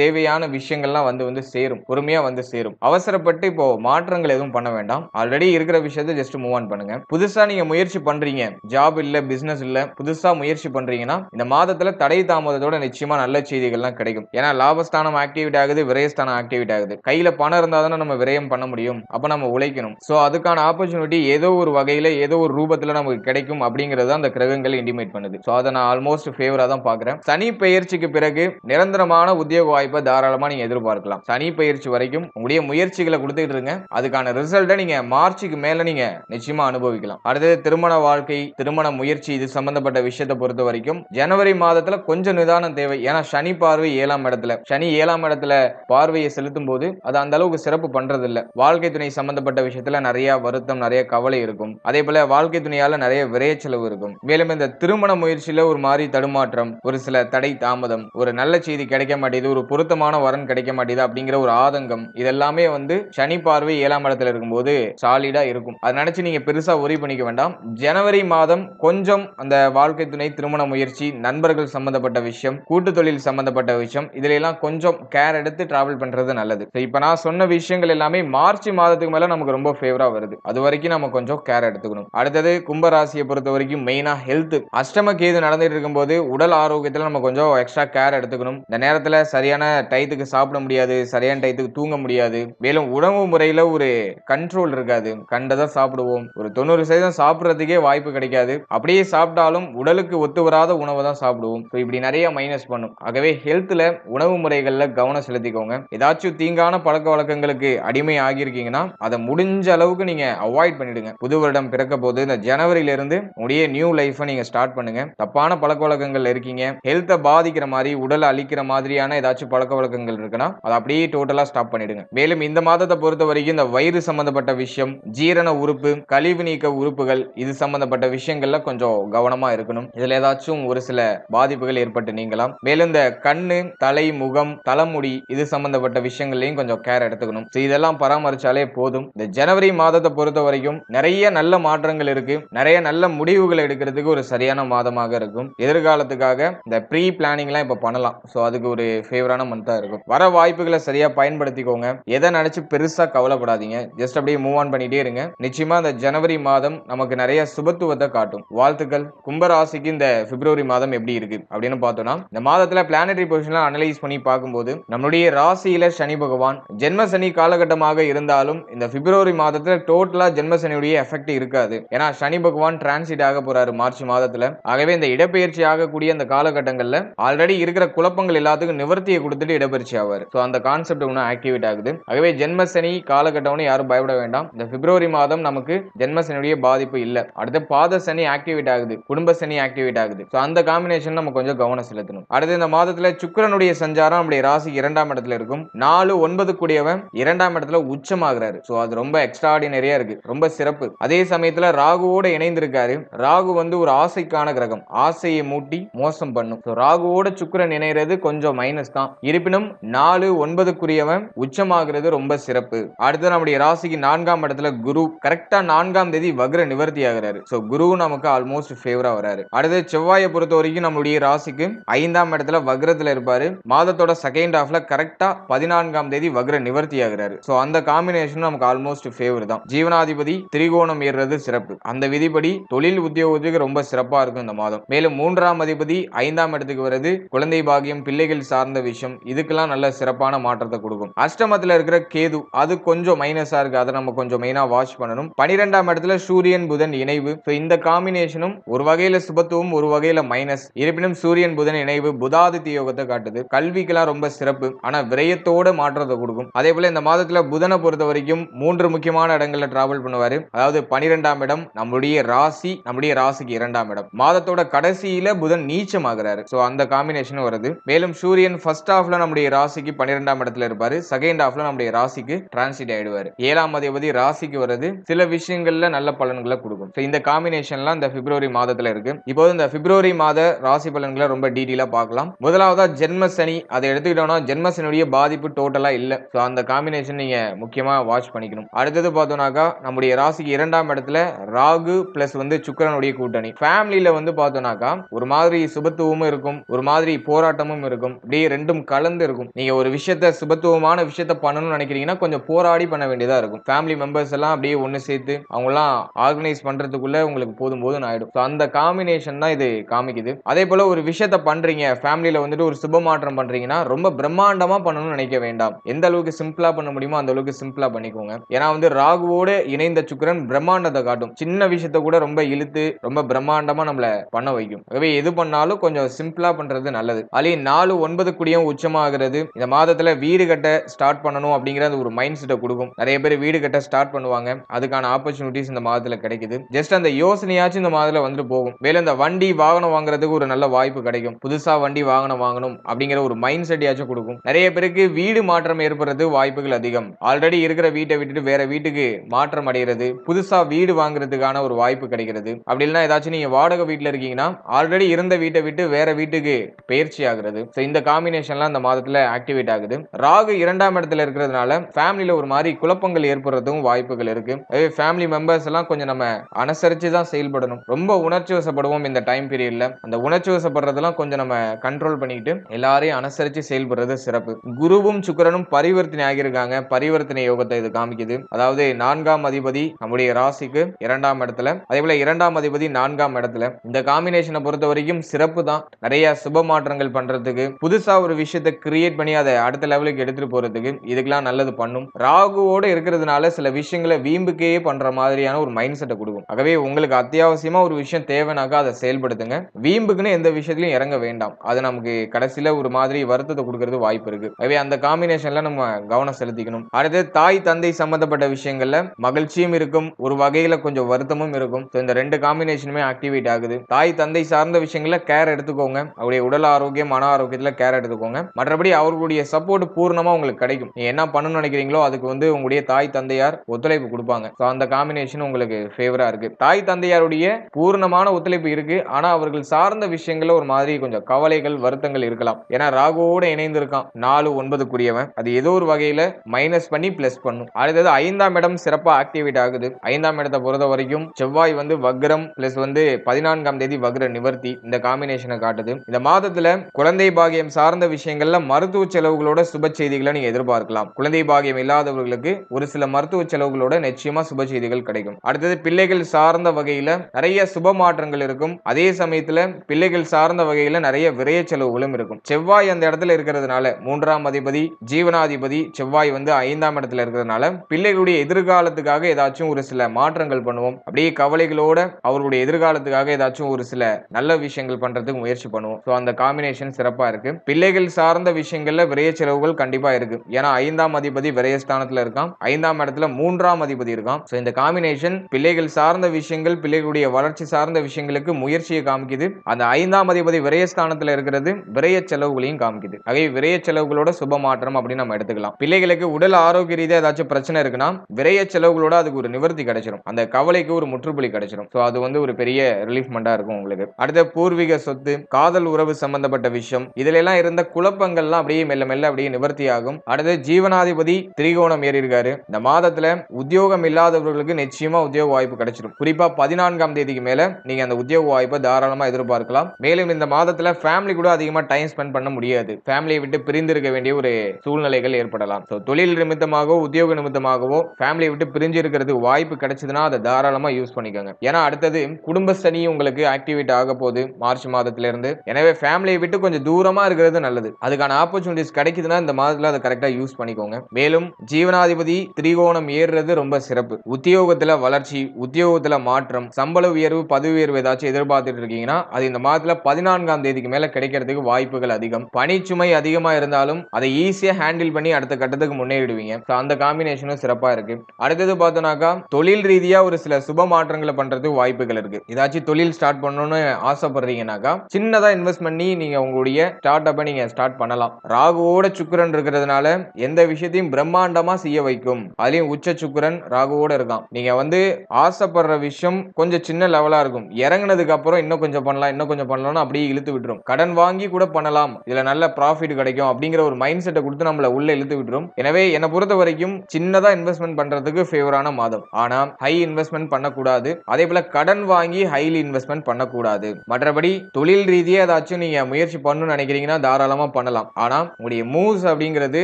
தேவையான விஷயங்கள்லாம் வந்து வந்து சேரும். பொறுமையா வந்து சேரும். அவசரப்பட்டு இப்போ மாற்றங்கள் எதுவும் பண்ண வேண்டாம். ஆல்ரெடி இருக்கிற விஷயத்த ஜஸ்ட் மூவ் ஆன் பண்ணுங்க. புதுசா நீங்க முயற்சி பண்றீங்க. ஜாப் இல்ல பிசினஸ் இல்ல புதுசா முயற்சி பண்றீங்கன்னா இந்த மாதத்துல தடை தாமதத்தோட நிச்சயமா நல்ல செய்திகள்லாம் கிடைக்கும். ஏன்னா லாபஸ்தானம் ஆக்டிவேட் ஆகுது விரயஸ்தானம் ஆக்டிவேட் ஆகுது. கையில பணம் இருந்தா தானே நம்ம விரயம் பண்ண முடியும். அப்ப நம்ம உழைக்கணும். சோ அதுக்கான ஆப்பர்ச்சுனிட்டி ஏதோ ஒரு வகையில ஏதோ ஒரு ரூபத்துல நமக்கு கிடைக்கும் அப்படிங்கறது அந்த கிரகங்கள் இண்டிமேட் பண்ணுது. சோ அதை நான் ஆல்மோஸ்ட் ஃபேவரா தான் பாக்குறேன் சனி பெயர்ச்சிக்கு பிறகு நிரந்தரமான உத்தியோக வாய்ப்பை தாராளமா நீங்க எதிர்பார்க்கலாம். சனி பயிற்சி வரைக்கும் உங்களுடைய முயற்சிகளை கொடுத்துட்டு இருங்க. அதுக்கான ரிசல்ட்டை நீங்கள் மார்ச்சுக்கு மேல நீங்க நிச்சயமா அனுபவிக்கலாம். அடுத்தது திருமண வாழ்க்கை திருமண முயற்சி இது சம்பந்தப்பட்ட விஷயத்தை பொறுத்த வரைக்கும் ஜனவரி மாதத்தில் கொஞ்சம் நிதானம் தேவை. ஏன்னா சனி பார்வை ஏழாம் இடத்துல. சனி ஏழாம் இடத்துல பார்வையை செலுத்தும் போது அது அந்த அளவுக்கு சிறப்பு பண்றது இல்ல வாழ்க்கை துணை சம்பந்தப்பட்ட விஷயத்துல நிறைய வருத்தம் நிறைய கவலை இருக்கும். அதே போல வாழ்க்கை துணையால நிறைய விரைய செலவு இருக்கும். மேலும் இந்த திருமண முயற்சியில ஒரு மாதிரி தடுமாற்றம் ஒரு சில தடை தாமதம். ஒரு நல்ல செய்தி கிடைக்க மாட்டேது ஒரு பொருத்தமான வரன் கிடைக்க மாட்டேது அப்படிங்கிற ஒரு ஆதங்கம் இதெல்லாமே வந்து சனி பார்வை ஏழாம் இடத்துல இருக்கும்போது சாலிடா இருக்கும். அதை நினைச்சு நீங்க பெருசா ஒரி பண்ணிக்க வேண்டாம். ஜனவரி மாதம் கொஞ்சம் அந்த வாழ்க்கை துணை திருமண முயற்சி நண்பர்கள் சம்பந்தப்பட்ட விஷயம் கூட்டு தொழில் சம்பந்தப்பட்ட விஷயம் இதுல எல்லாம் கொஞ்சம் கேர் எடுத்து டிராவல் பண்றது நல்லது. இப்ப நான் சொன்ன விஷயங்கள் எல்லாமே மார்ச் மாதத்துக்கு மேல நமக்கு ரொம்ப ஃபேவரா வருது. அது வரைக்கும் நம்ம கொஞ்சம் கேர் எடுத்துக்கணும். அடுத்தது கும்பராசியை பொறுத்த வரைக்கும் மெயினா ஹெல்த் அஷ்டம கேது நடந்துட்டு இருக்கும்போது உடல் ஆரோக்கியத்துல நம்ம கொஞ்சம் எக்ஸ்ட்ரா கேர் எடுத்துக்கணும். இந்த நேரத்தில் சரியான டயத்துக்கு சாப்பிட முடியாது சரியான டயத்துக்கு தூங்க முடியாது. மேலும் உணவு முறையில் ஒரு கண்ட்ரோல் இருக்காது. கண்டதை சாப்பிடுவோம். ஒரு தொண்ணூறு சதவீதம் சாப்பிட்றதுக்கே வாய்ப்பு கிடைக்காது. அப்படியே சாப்பிட்டாலும் உடலுக்கு ஒத்து வராத உணவை தான் சாப்பிடுவோம். ஸோ இப்படி நிறைய மைனஸ் பண்ணும். ஆகவே ஹெல்த்தில் உணவு முறைகளில் கவனம் செலுத்திக்கோங்க. ஏதாச்சும் தீங்கான பழக்க வழக்கங்களுக்கு அடிமை ஆகியிருக்கீங்கன்னா அதை முடிஞ்ச அளவுக்கு நீங்கள் அவாய்ட் பண்ணிடுங்க. புது வருடம் பிறக்க போது இந்த ஜனவரியிலிருந்து உடைய நியூ லைஃப்பை நீங்கள் ஸ்டார்ட் பண்ணுங்க. தப்பான பழக்க வழக்கங்கள் இருக்கீங்க. ஹெல்த்தை பாதிக்கிற மாதிரி உடலை அழிக்கிற மாதிரியான ஏதாச்சும் பழக்க வழக்கங்கள் இருக்குன்னா அதை அப்படியே டோட்டலா ஸ்டாப் பண்ணிடுங்க. மேலும் இந்த மாதத்தை பொறுத்த வரைக்கும் இந்த வயிறு சம்பந்தப்பட்ட விஷயம் ஜீரண உறுப்பு கழிவு நீக்க உறுப்புகள் இது சம்பந்தப்பட்ட விஷயங்கள்ல கொஞ்சம் கவனமா இருக்கணும். இதுல ஏதாச்சும் ஒரு சில பாதிப்புகள் ஏற்பட்டு நீங்களாம் மேலும் இந்த கண்ணு தலை முகம் தலைமுடி இது சம்பந்தப்பட்ட விஷயங்கள்லயும் கொஞ்சம் கேர் எடுத்துக்கணும். இதெல்லாம் பராமரிச்சாலே போதும். இந்த ஜனவரி மாதத்தை பொறுத்த வரைக்கும் நிறைய நல்ல மாற்றங்கள் இருக்கு. நிறைய நல்ல முடிவுகள் எடுக்கிறதுக்கு ஒரு சரியான மாதமாக இருக்கும். எதிர்காலத்துக்காக இந்த ப்ரீ பிளானிங்லாம் இப்போ பண்ணலாம். ஸோ அதுக்கு ஒரு ஃபேவரான மந்தா இருக்கும். வர வாய்ப்புகளை சரியாக பயன்படுத்திக்கோங்க. எதை நினச்சி பெருசாக கவலைப்படாதீங்க. ஜஸ்ட் அப்படியே மூவ் ஆன் பண்ணிட்டே இருங்க. நிச்சயமாக இந்த ஜனவரி மாதம் நமக்கு நிறைய சுபத்துவத்தை காட்டும். வாழ்த்துக்கள். கும்பராசிக்கு இந்த பிப்ரவரி மாதம் எப்படி இருக்கு? அப்படின்னு பார்த்தோம்னா இந்த மாதத்தில் பிளானட்டரி பொசிஷன்லாம் அனலைஸ் பண்ணி பார்க்கும்போது நம்மளுடைய ராசியில் சனி பகவான் ஜென்ம சனி காலகட்டமாக இருந்தாலும் இந்த பிப்ரவரி மாதத்தில் டோட்டலாக ஜென்ம சனியுடைய எஃபெக்ட் இருக்காது. ஏன்னா சனி பகவான் டிரான்சிட் ஆக போறாரு மார்ச் மாதத்துல. ஆகவே இந்த இடப்பெயர்ச்சி ஆகக்கூடிய அந்த காலகட்டங்களில் ஆல்ரெடி இருக்கிற குழப்பங்கள் எல்லாத்துக்கும் நிவர்த்தியை கொடுத்துட்டு இடப்பெயர்ச்சி ஆவார். ஸோ அந்த கான்செப்ட் இன்னும் ஆக்டிவேட் ஆகுது. ஆகவே ஜென்மசனி காலகட்டம்னு யாரும் பயப்பட வேண்டாம். இந்த பிப்ரவரி மாதம் நமக்கு ஜென்மசனியுடைய பாதிப்பு இல்லை. அடுத்து பாத சனி ஆக்டிவேட் ஆகுது. குடும்ப சனி ஆக்டிவேட் ஆகுது. ஸோ அந்த காம்பினேஷன் நம்ம கொஞ்சம் கவனம் செலுத்தணும். அடுத்து இந்த மாதத்துல சுக்கரனுடைய சஞ்சாரம் நம்முடைய ராசி இரண்டாம் இடத்துல இருக்கும். நாலு ஒன்பது கூடியவன் இரண்டாம் இடத்துல உச்சமாகிறாரு. ஸோ அது ரொம்ப எக்ஸ்ட்ராடினரியா இருக்கு. ரொம்ப சிறப்பு. அதே சமயத்துல ராகுவோட இணைந்திருக்காரு. ராகு வந்து ஒரு ஆசைக்கான கிரகம். ஆசையை மூட்டி மோசம் பண்ணும். ஸோ ராகுவோட சுக்கிரன் இணைகிறது கொஞ்சம் மைனஸ் தான். இருப்பினும் நாலு ஒன்பதுக்குரியவன் உச்சமாகிறது ரொம்ப சிறப்பு. அடுத்து நம்முடைய ராசிக்கு நான்காம் இடத்துல குரு. கரெக்டா நான்காம் தேதி வக்ர நிவர்த்தி ஆகிறாரு. ஸோ குரு நமக்கு ஆல்மோஸ்ட் ஃபேவரா வராரு. அடுத்து செவ்வாயை பொறுத்த வரைக்கும் நம்முடைய ராசிக்கு ஐந்தாம் இடத்துல வக்ரத்துல இருப்பாரு. மாதத்தோட செகண்ட் ஹாஃப்ல கரெக்டா பதினான்காம் தேதி வக்ர நிவர்த்தி ஆகிறாரு. ஸோ அந்த காம்பினேஷன் நமக்கு ஆல்மோஸ்ட் ஃபேவர் தான். ஜீவனாதிபதி திரிகோணம் ஏறுறது சிறப்பு. அந்த விதிப்படி தொழில் உத்தியோகத்துக்கு ரொம்ப சிறப்பா இருக்கும் இந்த மாதம். மேலும் மூன்றாம் அதிபதி ஐந்தாம் இடத்துக்கு வருது குழந்தை பாகியம் பிள்ளைகள் சார்ந்த விஷயம் இதுக்கெல்லாம் நல்ல சிறப்பான மாற்றத்தை கொடுக்கும். அஷ்டமத்துல இருக்கிற கேது அது கொஞ்சம் மைனஸா இருக்கு. அதை நம்ம கொஞ்சம் மெயினா வாஷ் பண்ணணும். பனிரெண்டாம் இடத்துல சூரியன் புதன் இணைவு. இந்த காம்பினேஷனும் ஒரு வகையில சுபத்துவம் ஒரு வகையில மைனஸ் இருப்பினும் சூரியன் புதன் இணைவு புதாதித்ய யோகத்தை காட்டுது. கல்விக்கெல்லாம் ரொம்ப சிறப்பு. ஆனா விரயத்தோட மாற்றத்தை கொடுக்கும். அதே போல இந்த மாதத்துல புதனை பொறுத்த வரைக்கும் மூன்று முக்கியமான இடங்கள்ல டிராவல் பண்ணுவாரு. அதாவது பனிரெண்டாம் இடம் நம்மளுடைய ராசி நம்முடைய ராசிக்கு இரண்டாம் இடம். மாதத்தோட கடைசியில புதன் நீச்சமாகிறாரு. சோ அந்த காம்பினேஷன் வருது. மேலும் சூரியன் ஃபர்ஸ்ட் ஹாஃப்ல நம்முடைய ராசிக்கு பன்னிரெண்டாம் இடத்துல இருப்பாரு. செகண்ட் ஹாஃப்ல நம்முடைய ராசிக்கு டிரான்சிட் ஆயிடுவாரு. ஏழாம் அதிபதி ராசிக்கு வருது சில விஷயங்கள்ல நல்ல பலன்களை கொடுக்கும். இந்த காம்பினேஷன்லாம் இந்த பிப்ரவரி மாதத்துல இருக்கு. இப்போது இந்த பிப்ரவரி மாத ராசி பலன்களை ரொம்ப டீட்டெயிலா பார்க்கலாம். முதலாவதா ஜென்ம சனி. அதை எடுத்துக்கிட்டோம்னா ஜென்ம சனியுடைய பாதிப்பு டோட்டலா இல்ல. ஸோ அந்த காம்பினேஷன் நீங்க முக்கியமா வாட்ச் பண்ணிக்கணும். அடுத்தது பார்த்தோம்னாக்கா நம்முடைய ராசிக்கு இரண்டாம் இடத்துல ராகு பிளஸ் வந்து சுக்கிரனுடைய கூட்டணி. ஃபேமிலியில வந்து பார்த்தோம்னாக்கா ஒரு மாதிரி சுபத்துவமும் இருக்கும். ஒரு மாதிரி போராட்டமும் இருக்கும். அப்படியே ரெண்டும் கலந்து இருக்கும். நீங்க ஒரு விஷயத்த சுபத்துவமான விஷயத்த பண்ணணும்னு நினைக்கிறீங்கன்னா கொஞ்சம் போராடி பண்ண வேண்டியதா இருக்கும். ஃபேமிலி மெம்பர்ஸ் எல்லாம் அப்படியே ஒன்று சேர்த்து அவங்கலாம் ஆர்கனைஸ் பண்றதுக்குள்ள உங்களுக்கு போதும் போதும் ஆயிடும். ஸோ அந்த காம்பினேஷன் தான் இது காமிக்குது. அதே போல ஒரு விஷயத்த பண்றீங்க ஃபேமிலியில வந்துட்டு ஒரு சுப மாற்றம் பண்றீங்கன்னா ரொம்ப பிரம்மாண்டமா பண்ணணும்னு நினைக்க வேண்டாம். எந்த அளவுக்கு சிம்பிளா பண்ண முடியுமோ அந்த அளவுக்கு சிம்பிளா பண்ணிக்கோங்க. ஏன்னா வந்து ராகுவோட இணைந்த சுக்கிரன் பிரம்மாண்டத்தை காட்டும். சின்ன விஷயத்த கூட ரொம்ப இழுத்து ரொம்ப பிரம்மாண்டமா நம்மள பண்ண வைக்கும். ஆகவே எது பண்ணாலும் கொஞ்சம் சிம்பிளா ஃபுல்லா பண்றது நல்லது. அலி நாலு ஒன்பது குடியும் உச்சமாகிறது. இந்த மாதத்துல வீடு கட்ட ஸ்டார்ட் பண்ணணும் அப்படிங்கிற ஒரு மைண்ட் செட்டை கொடுக்கும். நிறைய பேர் வீடு கட்ட ஸ்டார்ட் பண்ணுவாங்க. அதுக்கான ஆப்பர்ச்சுனிட்டிஸ் இந்த மாதத்துல கிடைக்குது. ஜஸ்ட் அந்த யோசனையாச்சும் இந்த மாதத்துல வந்துட்டு போகும். மேலும் இந்த வண்டி வாகனம் வாங்குறதுக்கு ஒரு நல்ல வாய்ப்பு கிடைக்கும். புதுசா வண்டி வாகனம் வாங்கணும் அப்படிங்கிற ஒரு மைண்ட் செட்டையாச்சும் கொடுக்கும். நிறைய பேருக்கு வீடு மாற்றம் ஏற்படுறது வாய்ப்புகள் அதிகம். ஆல்ரெடி இருக்கிற வீட்டை விட்டுட்டு வேற வீட்டுக்கு மாற்றம் அடைகிறது புதுசா வீடு வாங்குறதுக்கான ஒரு வாய்ப்பு கிடைக்கிறது. அப்படி இல்லைன்னா ஏதாச்சும் நீங்க வாடகை வீட்டுல இருக்கீங்கன்னா ஆல்ரெடி இருந்த வீட்டை விட்டு வேற வீட்டு வீட்டுக்கு பயிற்சி ஆகுறது. இந்த காம்பினேஷன்லாம் இந்த மாதத்துல ஆக்டிவேட் ஆகுது. ராகு இரண்டாம் இடத்துல இருக்கிறதுனால ஃபேமிலியில ஒரு மாதிரி குழப்பங்கள் ஏற்படுறதுக்கும் வாய்ப்புகள் இருக்கு. அதே ஃபேமிலி மெம்பர்ஸ் எல்லாம் கொஞ்சம் நம்ம அனுசரிச்சு தான் செயல்படணும். ரொம்ப உணர்ச்சி வசப்படுவோம் இந்த டைம் பீரியட்ல அந்த உணர்ச்சி வசப்படுறதெல்லாம் கொஞ்சம் நம்ம கண்ட்ரோல் பண்ணிக்கிட்டு எல்லாரையும் அனுசரிச்சு செயல்படுறது சிறப்பு. குருவும் சுக்கரனும் பரிவர்த்தனை ஆகியிருக்காங்க. பரிவர்த்தனை யோகத்தை இது காமிக்குது. அதாவது நான்காம் அதிபதி நம்முடைய ராசிக்கு இரண்டாம் இடத்துல அதே போல இரண்டாம் அதிபதி நான்காம் இடத்துல. இந்த காம்பினேஷனை பொறுத்த வரைக்கும் சிறப்பு தான். நிறைய சுப மாற்றங்கள் பண்றதுக்கு புதுசா ஒரு விஷயத்தை கிரியேட் பண்ணி அதை அடுத்த லெவலுக்கு எடுத்துட்டு போறதுக்கு இதுக்கெல்லாம் நல்லது பண்ணும். ராகுவோட இருக்கிறதுனால சில விஷயங்களை வீம்புக்கே பண்ற மாதிரியான ஒரு மைண்ட் செட்டை கொடுக்கும். ஆகவே உங்களுக்கு அத்தியாவசியமா ஒரு விஷயம் தேவைனாக்கா அதை செயல்படுத்துங்க. வீம்புக்குன்னு எந்த விஷயத்திலையும் இறங்க வேண்டாம். அது நமக்கு கடைசியில ஒரு மாதிரி வருத்தத்தை கொடுக்கறது வாய்ப்பு இருக்கு. ஆகவே அந்த காம்பினேஷன்ல நம்ம கவனம் செலுத்திக்கணும். அடுத்து தாய் தந்தை சம்பந்தப்பட்ட விஷயங்கள்ல மகிழ்ச்சியும் இருக்கும். ஒரு வகையில கொஞ்சம் வருத்தமும் இருக்கும். இந்த ரெண்டு காம்பினேஷனுமே ஆக்டிவேட் ஆகுது. தாய் தந்தை சார்ந்த விஷயங்கள கேர் எடுத்துக்கோங்க. அவருடைய உடல் ஆரோக்கியம் மன ஆரோக்கியத்தில் கேர் எடுத்துக்கோங்க. மற்றபடி அவர்களுடைய சப்போர்ட் பூர்ணமாக உங்களுக்கு கிடைக்கும். நீங்கள் என்ன பண்ணணும்னு நினைக்கிறீங்களோ அதுக்கு வந்து உங்களுடைய தாய் தந்தையார் ஒத்துழைப்பு கொடுப்பாங்க. ஸோ அந்த காம்பினேஷன் உங்களுக்கு ஃபேவராக இருக்குது தாய் தந்தையாருடைய பூர்ணமான ஒத்துழைப்பு இருக்குது ஆனால் அவர்கள் சார்ந்த விஷயங்களில் ஒரு மாதிரி கொஞ்சம் கவலைகள் வருத்தங்கள் இருக்கலாம். ஏன்னா ராகுவோட இணைந்திருக்கான். நாலு ஒன்பதுக்குரியவன். அது ஏதோ ஒரு வகையில் மைனஸ் பண்ணி ப்ளஸ் பண்ணும். அடுத்தது ஐந்தாம் இடம் சிறப்பாக ஆக்டிவேட் ஆகுது. ஐந்தாம் இடத்தை பொறுத்த வரைக்கும் செவ்வாய் வந்து வக்ரம் பிளஸ் வந்து பதினான்காம் தேதி வக்ர நிவர்த்தி இந்த காம்பினேஷனை காட்டுது. இந்த மாதத்துல குழந்தை பாகியம் சார்ந்த விஷயங்கள்ல மருத்துவ செலவுகளோட சுப செய்திகளை நீங்க எதிர்பார்க்கலாம். குழந்தை பாகியம் இல்லாதவர்களுக்கு ஒரு சில மருத்துவ செலவுகளோட நிச்சயமா சுப செய்திகள் கிடைக்கும். அடுத்தது பிள்ளைகள் சார்ந்த வகையில நிறைய சுப மாற்றங்கள் இருக்கும். அதே சமயத்துல பிள்ளைகள் சார்ந்த வகையில நிறைய விரைய செலவுகளும் இருக்கும். செவ்வாய் அந்த இடத்துல இருக்கிறதுனால மூன்றாம் அதிபதி ஜீவனாதிபதி செவ்வாய் வந்து ஐந்தாம் இடத்துல இருக்கிறதுனால பிள்ளைகளுடைய எதிர்காலத்துக்காக ஏதாச்சும் ஒரு சில மாற்றங்கள் பண்ணுவோம். அப்படியே கவலைகளோட அவருடைய எதிர்காலத்துக்காக ஏதாச்சும் ஒரு சில நல்ல விஷயங்கள் பண்றதுக்கு முயற்சி பண்ணுவோம். ஸோ அந்த காம்பினேஷன் சிறப்பாக இருக்கு. பிள்ளைகள் சார்ந்த விஷயங்கள்ல விரைய செலவுகள் கண்டிப்பா இருக்கு. ஏன்னா ஐந்தாம் அதிபதி விரயஸ்தானத்தில் இருக்கான். ஐந்தாம் இடத்துல மூன்றாம் அதிபதி இருக்கான். ஸோ இந்த காம்பினேஷன் பிள்ளைகள் சார்ந்த விஷயங்கள் பிள்ளைகளுடைய வளர்ச்சி சார்ந்த விஷயங்களுக்கு முயற்சியை காமிக்குது. அந்த ஐந்தாம் அதிபதி விரயஸ்தானத்தில் இருக்கிறது விரைய செலவுகளையும் காமிக்குது. ஆகவே விரைய செலவுகளோட சுப மாற்றம் அப்படின்னு நம்ம எடுத்துக்கலாம். பிள்ளைகளுக்கு உடல் ஆரோக்கிய ரீதியாக ஏதாச்சும் பிரச்சனை இருக்குன்னா விரைய செலவுகளோட அதுக்கு ஒரு நிவர்த்தி கிடைச்சிரும். அந்த கவலைக்கு ஒரு முற்றுப்புள்ளி கிடைச்சிடும் ஸோ அது வந்து ஒரு பெரிய ரிலீஃப்மெண்ட்டாக இருக்கும் உங்களுக்கு. அடுத்த பூர்வீக சொத்து காதல் உறவு சம்பந்தப்பட்ட விஷயம். இதுல எல்லாம் இருந்த குழப்பங்கள்லாம் அப்படியே மெல்ல மெல்ல அப்படியே நிவர்த்தி ஆகும் அடுத்து ஜீவனாதிபதி திரிகோணம் ஏறி இருக்காரு இந்த மாதத்துல உத்தியோகம் இல்லாதவர்களுக்கு நிச்சயமா உத்தியோக வாய்ப்பு கிடைச்சிடும் குறிப்பா பதினான்காம் தேதிக்கு மேல நீங்க அந்த உத்தியோக வாய்ப்பை தாராளமா எதிர்பார்க்கலாம். மேலும் இந்த மாதத்துல ஃபேமிலி கூட அதிகமா டைம் ஸ்பெண்ட் பண்ண முடியாது. ஃபேமிலியை விட்டு பிரிந்து இருக்க வேண்டிய ஒரு சூழ்நிலைகள் ஏற்படலாம். ஸோ தொழில் நிமித்தமாகவோ உத்தியோக நிமித்தமாகவோ ஃபேமிலியை விட்டு பிரிஞ்சு இருக்கிறதுக்கு வாய்ப்பு கிடைச்சதுன்னா அதை தாராளமா யூஸ் பண்ணிக்கோங்க. ஏன்னா அடுத்தது குடும்ப சனி உங்களுக்கு ஆக்டிவேட் ஆக போகுது மார்ச் மாதத்திலிருந்து. எனவே ஃபேமிலியை விட்டு கொஞ்சம் தூரமாக இருக்கிறது நல்லது. அதுக்கான ஆப்பர்ச்சுனிட்டிஸ் கிடைக்குதுன்னா இந்த மாதத்தில் அதை கரெக்டாக யூஸ் பண்ணிக்கோங்க. மேலும் ஜீவனாதிபதி திரிகோணம் ஏறுறது ரொம்ப சிறப்பு. உத்தியோகத்தில் வளர்ச்சி உத்தியோகத்தில் மாற்றம் சம்பள உயர்வு பதவி உயர்வு ஏதாச்சும் எதிர்பார்த்துட்டு இருக்கீங்கன்னா அது இந்த மாதத்தில் பதினான்காம் தேதிக்கு மேலே கிடைக்கிறதுக்கு வாய்ப்புகள் அதிகம். பணிச்சுமை அதிகமாக இருந்தாலும் அதை ஈஸியாக ஹேண்டில் பண்ணி அடுத்த கட்டத்துக்கு முன்னேறிடுவீங்க. ஸோ அந்த காம்பினேஷனும் சிறப்பாக இருக்கு. அடுத்தது பார்த்தோம்னாக்கா தொழில் ரீதியாக ஒரு சில சுப மாற்றங்களை பண்ணுறதுக்கு வாய்ப்புகள் இருக்கு. ஏதாச்சும் தொழில் ஸ்டார்ட் பண்ணணும்னு ஆசைப்படுறீங்கன்னாக்கா சின்னதாக இன்வெஸ்ட் பண்ணி நீங்கள் உங்களுடைய ஸ்டார்ட் அப்பை நீங்கள் ஸ்டார்ட் பண்ணலாம். ராகுவோட சுக்கரன் இருக்கிறதுனால எந்த விஷயத்தையும் பிரம்மாண்டமாக செய்ய வைக்கும். அதுலேயும் உச்ச சுக்கரன் ராகுவோட இருக்கான். நீங்கள் வந்து ஆசைப்படுற விஷயம் கொஞ்சம் சின்ன லெவலாக இருக்கும். இறங்கினதுக்கு அப்புறம் இன்னும் கொஞ்சம் பண்ணலாம் இன்னும் கொஞ்சம் பண்ணலாம்னு அப்படியே இழுத்து விட்டுரும். கடன் வாங்கி கூட பண்ணலாம். இதில் நல்ல ப்ராஃபிட் கிடைக்கும் அப்படிங்கிற ஒரு மைண்ட் செட்டை கொடுத்து நம்மளை உள்ளே இழுத்து விட்டுரும். எனவே என்னை பொறுத்த வரைக்கும் சின்னதாக இன்வெஸ்ட்மெண்ட் பண்ணுறதுக்கு ஃபேவரான மாதம். ஆனால் ஹை இன்வெஸ்ட்மெண்ட் பண்ணக்கூடாது. அதே போல் கடன் வாங்கி ஹைலி இன்வெஸ்ட்மெண்ட் பண்ணக்கூடாது. மற்றபடி தொழில் ரீதியாக ஏதாச்சும் நீங்க முயற்சி பண்ணணும்னு நினைக்கிறீங்கன்னா தாராளமா பண்ணலாம். ஆனா உங்களுடைய மூவ்ஸ் அப்படிங்கிறது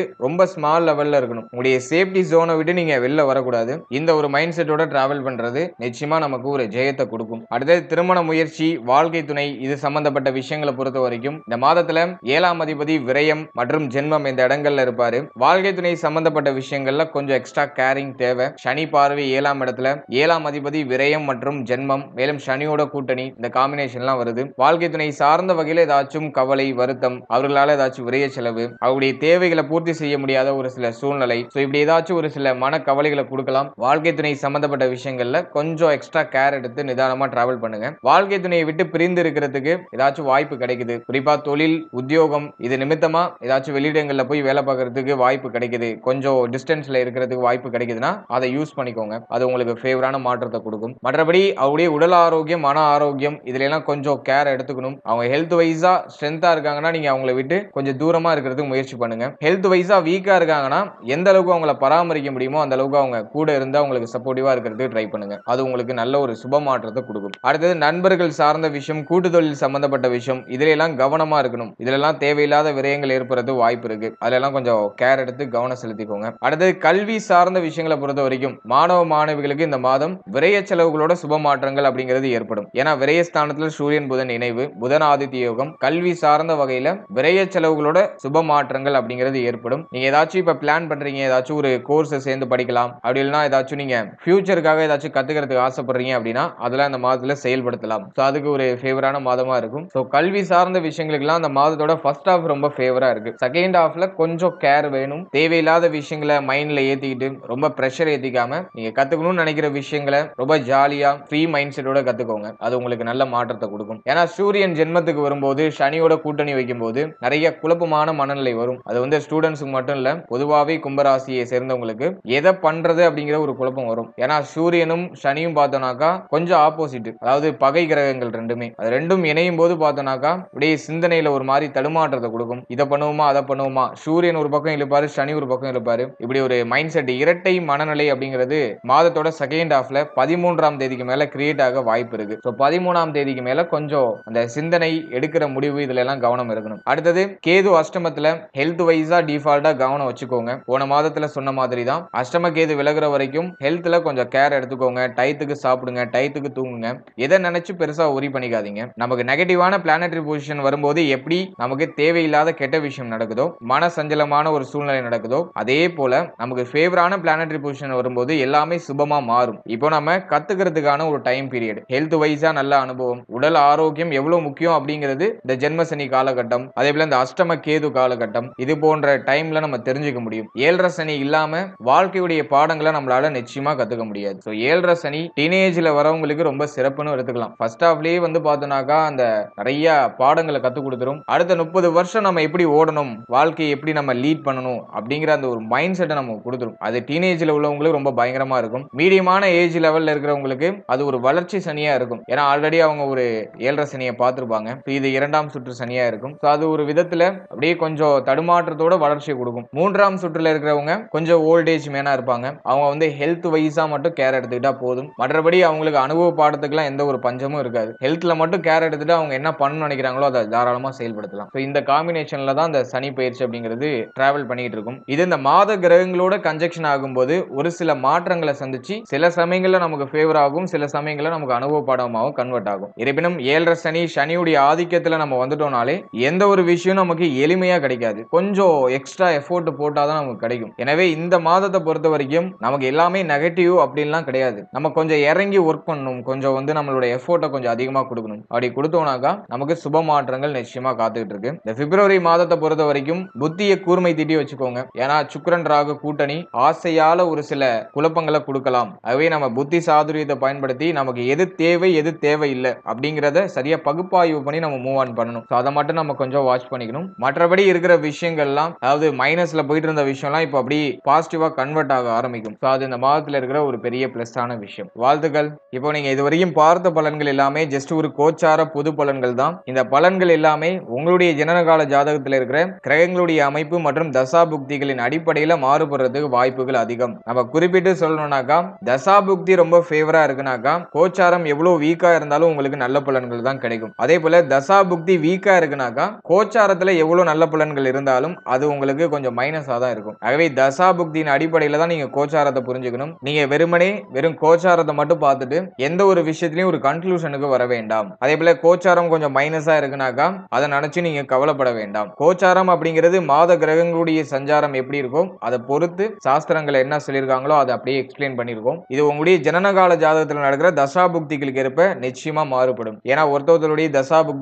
ரொம்ப ஸ்மால் லெவல்ல இருக்கணும். உங்களுடைய சேஃப்டி ஜோனை விட்டு நீங்க வெளில வரக்கூடாது. இந்த ஒரு மைண்ட் செட்டோட ட்ராவல் பண்ணுறது நிச்சயமா நமக்கு ஒரு ஜெயத்தை கொடுக்கும். அடுத்தது திருமண முயற்சி வாழ்க்கை துணை இது சம்பந்தப்பட்ட விஷயங்களை பொறுத்த வரைக்கும் இந்த மாதத்துல ஏழாம் அதிபதி விரயம் மற்றும் ஜென்மம் இந்த இடங்கள்ல இருப்பாரு. வாழ்க்கை துணை சம்பந்தப்பட்ட விஷயங்கள்ல கொஞ்சம் எக்ஸ்ட்ரா கேரிங் தேவை. சனி பார்வை ஏழாம் இடத்துல ஏழாம் அதிபதி விரயம் மற்றும் ஜென்மம் மேலும் சனியோட கூட்டணி இந்த காம்பினேஷன்லாம் வருது. வாழ்க்கை துணை சார்ந்த வகையில் ஏதாச்சும் கவலை வருத்தம் அவர்களால் ஏதாச்சும் விரைய செலவு அவருடைய தேவைகளை பூர்த்தி செய்ய முடியாத ஒரு சில சூழ்நிலை ஸோ இப்படி ஏதாச்சும் ஒரு சில மன கவலைகளை கொடுக்கலாம். வாழ்க்கை துணை சம்பந்தப்பட்ட விஷயங்கள்ல கொஞ்சம் எக்ஸ்ட்ரா கேர் எடுத்து நிதானமா டிராவல் பண்ணுங்க. வாழ்க்கை துணையை விட்டு பிரிந்து இருக்கிறதுக்கு ஏதாச்சும் வாய்ப்பு கிடைக்குது. குறிப்பா தொழில் உத்தியோகம் இது நிமித்தமா ஏதாச்சும் வெளியிடங்கள்ல போய் வேலை பார்க்கறதுக்கு வாய்ப்பு கிடைக்குது. கொஞ்சம் டிஸ்டன்ஸ்ல இருக்கிறதுக்கு வாய்ப்பு கிடைக்குதுன்னா அதை யூஸ் பண்ணிக்கோங்க. அது உங்களுக்கு ஃபேவரான மாற்றத்தை கொடுக்கும். மற்றபடி அவருடைய உடல் ஆரோக்கியம் மன ஆரோக்கியம் இதுல எல்லாம் கொஞ்சம் கேர் எடுத்துக்கணும். அவங்க ஹெல்த் ஹெல்த் வைஸா ஸ்ட்ரென்த்தா இருக்காங்கன்னா நீங்க அவங்கள விட்டு கொஞ்சம் தூரமா இருக்கிறதுக்கு முயற்சி பண்ணுங்க. ஹெல்த் வைஸா வீக்கா இருக்காங்கன்னா எந்த அளவுக்கு அவங்கள பராமரிக்க முடியுமோ அந்த அளவுக்கு அவங்க கூட இருந்து அவங்களுக்கு சப்போர்ட்டிவா இருக்கிறதுக்கு ட்ரை பண்ணுங்க. அது உங்களுக்கு நல்ல ஒரு சுப மாற்றத்தை கொடுக்கும். அடுத்தது நண்பர்கள் சார்ந்த விஷயம் கூட்டு தொழில் சம்பந்தப்பட்ட விஷயம் இதுல எல்லாம் கவனமா இருக்கணும். இதுல எல்லாம் தேவையில்லாத விரயங்கள் ஏற்படுறது வாய்ப்பு இருக்கு. அதுல எல்லாம் கொஞ்சம் கேர் எடுத்து கவனம் செலுத்திக்கோங்க. அடுத்தது கல்வி சார்ந்த விஷயங்களை பொறுத்த வரைக்கும் மாணவ மாணவிகளுக்கு இந்த மாதம் விரய செலவுகளோட சுப மாற்றங்கள் அப்படிங்கிறது ஏற்படும். ஏன்னா விரயஸ்தானத்தில் சூரியன் புதன் இணைவு புதன் ஆதித்ய யோகம் கல்வி சார்ந்த வகையில விரைய செலவுகளோட சுப மாற்றங்கள் அப்படிங்கிறது ஏற்படும். நீங்க ஏதாச்சும் இப்ப பிளான் பண்றீங்க ஏதாச்சும் ஒரு கோர்ஸ் சேர்ந்து படிக்கலாம். அப்படி இல்லைன்னா ஏதாச்சும் நீங்க ஃபியூச்சருக்காக ஏதாச்சும் கத்துக்கிறதுக்கு ஆசைப்படுறீங்க அப்படின்னா அதெல்லாம் இந்த மாதத்துல செயல்படுத்தலாம். ஸோ அதுக்கு ஒரு ஃபேவரான மாதமா இருக்கும். ஸோ கல்வி சார்ந்த விஷயங்களுக்குலாம் அந்த மாதத்தோட ஃபர்ஸ்ட் ஹாஃப் ரொம்ப ஃபேவரா இருக்கு. செகண்ட் ஹாஃப்ல கொஞ்சம் கேர் வேணும். தேவையில்லாத விஷயங்களை மைண்ட்ல ஏத்திக்கிட்டு ரொம்ப ப்ரெஷர் ஏத்திக்காம நீங்க கத்துக்கணும்னு நினைக்கிற விஷயங்களை ரொம்ப ஜாலியா ஃப்ரீ மைண்ட் செட்டோட கத்துக்கோங்க. அது உங்களுக்கு நல்ல மாற்றத்தை கொடுக்கும். ஏன்னா சூரியன் ஜென்மத்துக்கு வரும்போது சனியோட கூட்டணி வைக்கும்போது நிறைய குழப்பமான மனநிலை வரும். அது வந்து ஸ்டூடெண்ட்ஸுக்கு மட்டும் இல்ல பொதுவாகவே கும்பராசியை சேர்ந்தவங்களுக்கு எதை பண்றது அப்படிங்கிற ஒரு குழப்பம் வரும். ஏன்னா சூரியனும் சனியும் பார்த்தோம்னாக்கா கொஞ்சம் ஆப்போசிட் அதாவது பகை கிரகங்கள் ரெண்டுமே. அது ரெண்டும் இணையும் போது பார்த்தோம்னாக்கா அப்படியே சிந்தனையில ஒரு மாதிரி தடுமாற்றத்தை கொடுக்கும். இதை பண்ணுவோமா அதை பண்ணுவோமா? சூரியன் ஒரு பக்கம் இழுப்பாரு சனி ஒரு பக்கம் இழுப்பாரு. இப்படி ஒரு மைண்ட் செட் இரட்டை மனநிலை அப்படிங்கிறது மாதத்தோட செகண்ட் ஹாஃப்ல பதிமூன்றாம் தேதிக்கு மேல கிரியேட் ஆக வாய்ப்பு இருக்கு. ஸோ பதிமூணாம் தேதிக்கு மேல கொஞ்சம் அந்த சிந்தனை எடுக்கிற முடிவு இதுல எல்லாம் கவனம் இருக்கணும். அடுத்தது கேது அஷ்டமத்துல ஹெல்த் வைஸா டிஃபால்ட்டா கவனம் வச்சுக்கோங்க. போன மாதத்துல சொன்ன மாதிரி தான் அஷ்டம கேது விலகுற வரைக்கும் ஹெல்த்ல கொஞ்சம் கேர் எடுத்துக்கோங்க. டயத்துக்கு சாப்பிடுங்க டயத்துக்கு தூங்குங்க. எதை நினைச்சு பெருசா உரி பண்ணிக்காதீங்க. நமக்கு நெகட்டிவான பிளானட்டரி பொசிஷன் வரும்போது எப்படி நமக்கு தேவையில்லாத கெட்ட விஷயம் நடக்குதோ மன சஞ்சலமான ஒரு சூழ்நிலை நடக்குதோ அதே போல நமக்கு ஃபேவரான பிளானட்டரி பொசிஷன் வரும்போது எல்லாமே சுபமா மாறும். இப்போ நம்ம கத்துக்கிறதுக்கான ஒரு டைம் பீரியட் ஹெல்த் வைஸா நல்ல அனுபவம். உடல் ஆரோக்கியம் எவ்வளவு முக்கியம் அப்படிங்கிறது இந்த ஜென்மசனி காலகட்டம் அதே போல இந்த அஷ்டம கேது காலகட்டம் இது போன்ற டைம்ல நம்ம தெரிஞ்சுக்க முடியும். ஏழரை சனி இல்லாம வாழ்க்கையுடைய பாடங்களை நம்மளால நிச்சயமா கத்துக்க முடியாது. ஸோ ஏழரை சனி டீனேஜ்ல வரவங்களுக்கு ரொம்ப சிறப்புன்னு எடுத்துக்கலாம். ஃபர்ஸ்ட் ஹாஃப்லயே வந்து பார்த்தோம்னாக்கா அந்த நிறைய பாடங்களை கத்துக் கொடுத்துரும். அடுத்த முப்பது வருஷம் நம்ம எப்படி ஓடணும் வாழ்க்கையை எப்படி நம்ம லீட் பண்ணணும் அப்படிங்கிற அந்த ஒரு மைண்ட் செட்டை நம்ம கொடுத்துரும். அது டீனேஜ்ல உள்ளவங்களுக்கு ரொம்ப பயங்கரமா இருக்கும். மீடியமான ஏஜ் லெவல்ல இருக்கிறவங்களுக்கு அது ஒரு வளர்ச்சி சனியா இருக்கும். ஏன்னா ஆல்ரெடி அவங்க ஒரு ஏழரை சனியை பார்த்துருப்பாங்க. ஸோ இது இரண்டாம் சுற்று சனியாக இருக்கும். ஸோ அது ஒரு விதத்தில் அப்படியே கொஞ்சம் தடுமாற்றத்தோட வளர்ச்சியை கொடுக்கும். மூன்றாம் சுற்றில் இருக்கிறவங்க கொஞ்சம் ஓல்டேஜ் மேனாக இருப்பாங்க. அவங்க வந்து ஹெல்த் வைஸாக மட்டும் கேர் எடுத்துக்கிட்டா போதும். மற்றபடி அவங்களுக்கு அனுபவ பாடத்துக்குலாம் எந்த ஒரு பஞ்சமும் இருக்காது. ஹெல்த்தில் மட்டும் கேர் எடுத்துட்டு அவங்க என்ன பண்ணணும்னு நினைக்கிறாங்களோ அதை தாராளமாக செயல்படுத்தலாம். ஸோ இந்த காம்பினேஷனில் தான் இந்த சனி பயிற்சி அப்படிங்கிறது டிராவல் பண்ணிகிட்டு இருக்கும். இது இந்த மாத கிரகங்களோட கன்ஜெக்ஷன் ஆகும்போது ஒரு சில மாற்றங்களை சந்திச்சு சில சமயங்களில் நமக்கு ஃபேவர் ஆகும் சில சமயங்களில் நமக்கு அனுபவ பாடமாகவும் கன்வெர்ட் ஆகும். இருப்பினும் ஏழரை சனி சனியுடைய ஆதிக்கத்தில் நம்ம வந்துட்டோம்னாலே எந்த ஒரு விஷயம் நமக்கு எளிமையா கிடைக்காது. கொஞ்சம் எக்ஸ்ட்ரா எஃபோர்ட் போட்டாதான் நமக்கு கிடைக்கும். எனவே இந்த மாதத்தை பொறுத்த வரைக்கும் நமக்கு எல்லாமே நெகட்டிவ் அப்படின்லாம் கிடையாது. நம்ம கொஞ்சம் இறங்கி ஒர்க் பண்ணணும். கொஞ்சம் வந்து நம்மளோட எஃபோர்ட்டை கொஞ்சம் அதிகமாக கொடுக்கணும். அப்படி கொடுத்தோம்னாக்கா நமக்கு சுப மாற்றங்கள் நிச்சயமாக காத்துக்கிட்டு இருக்கு. இந்த பிப்ரவரி மாதத்தை பொறுத்த வரைக்கும் புத்தியை கூர்மை திட்டி வச்சுக்கோங்க. ஏன்னா சுக்கரன் ராக கூட்டணி ஆசையால ஒரு சில குழப்பங்களை கொடுக்கலாம். அதுவே நம்ம புத்தி சாதுரியத்தை பயன்படுத்தி நமக்கு எது தேவை எது தேவையில்லை அப்படிங்கிறத சரியா பகுப்பாய்வு பண்ணி நம்ம மூவ் ஆன் பண்ணணும். ஸோ அதை மட்டும் நம்ம கொஞ்சம் வாட்ச் பண்ணிக்கணும். மற்றபடி இருக்கிற விஷயங்கள்லாம் அதாவது மைனஸ்ல போயிட்டு இருந்த விஷயம்லாம் இப்போ அப்படி பாசிட்டிவா கன்வெர்ட் ஆக ஆரம்பிக்கும். ஸோ அது இந்த மாதத்தில் இருக்கிற ஒரு பெரிய பிளஸ்டான விஷயம். வாழ்த்துக்கள். இப்போ நீங்க இது வரைக்கும் பார்த்த பலன்கள் எல்லாமே ஜஸ்ட் ஒரு கோச்சார பொது பலன்கள் தான். இந்த பலன்கள் எல்லாமே உங்களுடைய ஜனனகால ஜாதகத்தில் இருக்கிற கிரகங்களுடைய அமைப்பு மற்றும் தசா புக்திகளின் அடிப்படையில் மாறுபடுறதுக்கு வாய்ப்புகள் அதிகம். நம்ம குறிப்பிட்டு சொல்லணும்னாக்கா தசாபுக்தி ரொம்ப ஃபேவரா இருக்குனாக்கா கோச்சாரம் எவ்வளவு வீக்கா இருந்தாலும் உங்களுக்கு நல்ல பலன்கள் தான் கிடைக்கும். அதே போல தசா புக்தி வீக்கா இருக்குனாக்கா கோச்சாரத்துல எவ்வளவு நல்ல புலன்கள் இருந்தாலும் அது உங்களுக்கு கொஞ்சம் மைனஸா தான் இருக்கும். ஆகவே தசாபுக்தியின் அடிப்படையில தான் நீங்க கோச்சாரத்தை புரிஞ்சுக்கணும். நீங்க வெறுமனே வெறும் கோச்சாரத்தை மட்டும் பார்த்துட்டு எந்த ஒரு விஷயத்துலையும் ஒரு கன்க்ளூஷனுக்கு வர வேண்டாம். அதே போல கோச்சாரம் கொஞ்சம் மைனஸா இருக்குனாக்கா அதை நினைச்சு நீங்க கவலைப்பட வேண்டாம். கோச்சாரம் அப்படிங்கிறது மாத கிரகங்களுடைய சஞ்சாரம் எப்படி இருக்கும் அதை பொறுத்து சாஸ்திரங்கள் என்ன சொல்லியிருக்காங்களோ அதை அப்படியே எக்ஸ்பிளைன் பண்ணியிருக்கோம். இது உங்களுடைய ஜனனகால ஜாதகத்தில் நடக்கிற தசா புக்திகளுக்கு ஏற்ப நிச்சயமா மாறுபடும். ஏன்னா ஒருத்தவர்களுடைய தசா புக்தி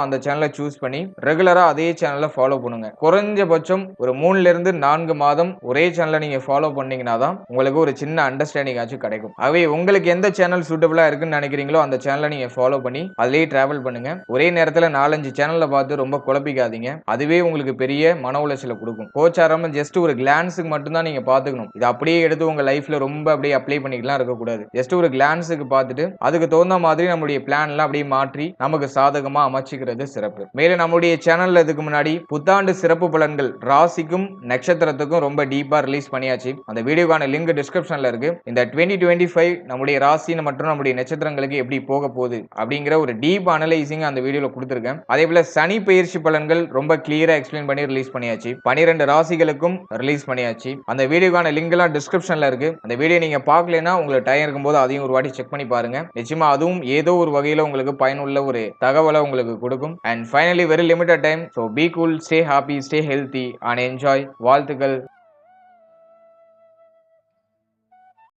அந்த சேனலை சூஸ் பண்ணி ரெகுலரா அதே சேனலை ஃபாலோ பண்ணுங்க. குறைஞ்சபட்சம் ஒரு மூணுல இருந்து நான்கு மாதம் ஒரே சேனலை நீங்க ஃபாலோ பண்ணீங்கன்னா தான் உங்களுக்கு ஒரு சின்ன அண்டர்ஸ்டாண்டிங் ஆச்சும் கிடைக்கும். ஆகவே உங்களுக்கு எந்த சேனல் சூட்டபிளா இருக்குன்னு நினைக்கிறீங்களோ அந்த சேனலை நீங்க ஃபாலோ பண்ணி அதிலேயே டிராவல் பண்ணுங்க. ஒரே நேரத்துல நாலஞ்சு சேனல்ல பார்த்து ரொம்ப குழப்பிக்காதீங்க. அதுவே உங்களுக்கு பெரிய மன உளைச்சலை கொடுக்கும். கோச்சாரம் ஜஸ்ட் ஒரு கிளான்ஸுக்கு மட்டும்தான் நீங்க பாத்துக்கணும் இது அப்படியே எடுத்து உங்க லைஃப்ல ரொம்ப அப்படியே அப்ளை பண்ணிக்கலாம் இருக்கக்கூடாது. ஜஸ்ட் ஒரு கிளான்ஸுக்கு பார்த்துட்டு அதுக்கு தகுந்த மாதிரி நம்மளுடைய பிளான்லாம் அப்படியே மாற்றி நமக்கு சாதகமா அமைச்சிக்கிறது சிறப்பு. மேலும் நம்முடைய சேனல்ல இதுக்கு முன்னாடி புத்தாண்டு சிறப்பு பலன்கள் ராசிக்கும் நட்சத்திரத்துக்கும் ரொம்ப டீப்பா ரிலீஸ் பண்ணியாச்சு. அந்த வீடியோக்கான லிங்க் டிஸ்கிரிப்ஷன்ல இருக்கு. இந்த டுவெண்ட்டி டுவெண்ட்டி ஃபைவ் நம்முடைய ராசி மற்றும் நம்முடைய நட்சத்திரங்களுக்கு எப்படி போக போகுது அப்படிங்கிற ஒரு டீப் அனலைசிங் அந்த வீடியோல கொடுத்துருக்கேன். அதே போல சனி பயிற்சி பலன்கள் ரொம்ப கிளியரா எக்ஸ்பிளைன் பண்ணி ரிலீஸ் பண்ணியாச்சு. பனிரெண்டு ராசிகளுக்கும் ரிலீஸ் பண்ணியாச்சு. அந்த வீடியோக்கான லிங்க் எல்லாம் டிஸ்கிரிப்ஷன்ல இருக்கு. அந்த வீடியோ நீங்க பார்க்கலனா உங்களுக்கு டைம் இருக்கும்போது அதையும் ஒரு வாட்டி செக் பண்ணி பாருங்க. நிச்சயமா அதுவும் ஏதோ ஒரு வகையில உங்களுக்கு பயனுள்ள ஒரு தகவலை உங்களுக்கு கொடுக்கும். And finally very limited time so be cool stay happy stay healthy and enjoy வாழ்த்துக்கள்.